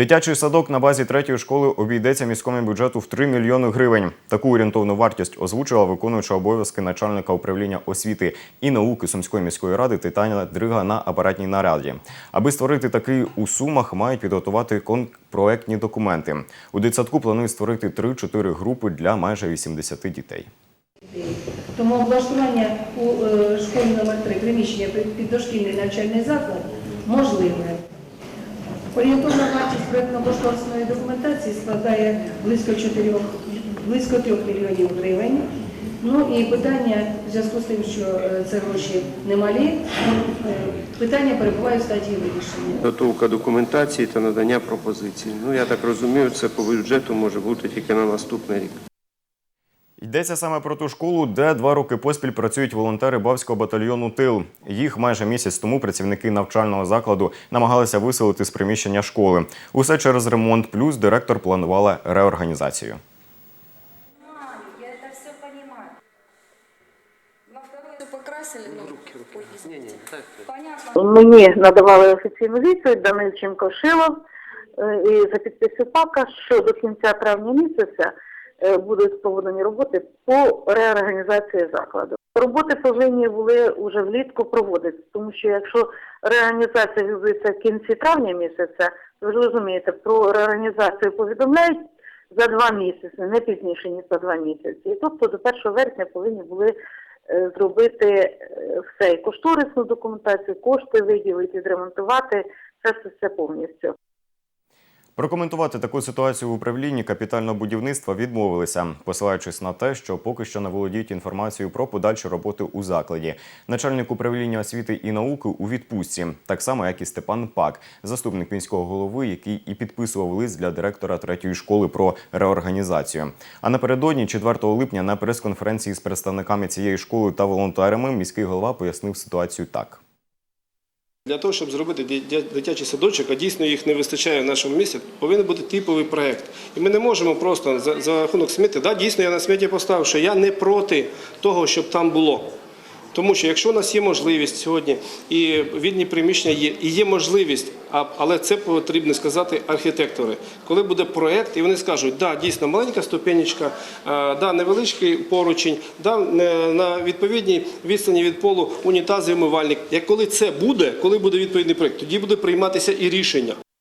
Дитячий садок на базі третьої школи обійдеться міському бюджету в 3 мільйони гривень. Таку орієнтовну вартість озвучила виконуюча обов'язки начальника управління освіти і науки Сумської міської ради Тетяна Дрига на апаратній нараді. Аби створити такий у сумах, мають підготувати конпроектні документи. У дитсадку планують створити 3-4 групи для майже 80 дітей. Тому облаштування у е, школі номер 3 приміщення під дошкільний навчальний заклад можливе. Орієнтовна вартість проєктно-кошторисної документації складає близько 4, близько 3 мільйонів гривень. Ну і питання, в зв'язку з тим, що е, це гроші немалі, е, питання перебуває в стадії вирішення. Підготовка документації та надання пропозицій. Ну, я так розумію, це по бюджету може бути тільки на наступний рік. Йдеться саме про ту школу, де два роки поспіль працюють волонтери Бавського батальйону Тил. Їх майже місяць тому працівники навчального закладу намагалися виселити з приміщення школи. Усе через ремонт, плюс директор планувала реорганізацію. Понятно. Мені надавали офіційну відповідь Данильченко Шилов е, і за підпису ПАКа, що до кінця травня місяця е, будуть проведені роботи по реорганізації закладу. Роботи повинні були вже влітку проводитися, тому що якщо реорганізація відбудеться в кінці травня місяця, то ви ж розумієте, про реорганізацію повідомляють за два місяці, не пізніше ніж за два місяці. І тобто до 1 вересня повинні були е, зробити е, все, і кошторисну документацію, кошти виділити, відремонтувати, це все, все повністю. Прокоментувати таку ситуацію в управлінні капітального будівництва відмовилися, посилаючись на те, що поки що не володіють інформацією про подальші роботи у закладі. Начальник управління освіти і науки у відпустці, так само як і Степан Пак, заступник міського голови, який і підписував лист для директора третьої школи про реорганізацію. А напередодні, 4 липня, на прес-конференції з представниками цієї школи та волонтерами, міський голова пояснив ситуацію так. Для того, щоб зробити дитя- дитячий садочок, а дійсно їх не вистачає в нашому місті, повинен бути типовий проєкт. І ми не можемо просто за, за рахунок сміти, да, дійсно я на сміті поставив, що я не проти того, щоб там було. Тому що якщо у нас є можливість сьогодні, і відні приміщення є, і є можливість, але це потрібно сказати архітектори. Коли буде проєкт, і вони скажуть, да, дійсно маленька ступенечка, да, невеличкий поручень, да, на відповідній відстані від полу унітаз і умивальник. Як коли це буде, коли буде відповідний проєкт, тоді буде прийматися і рішення.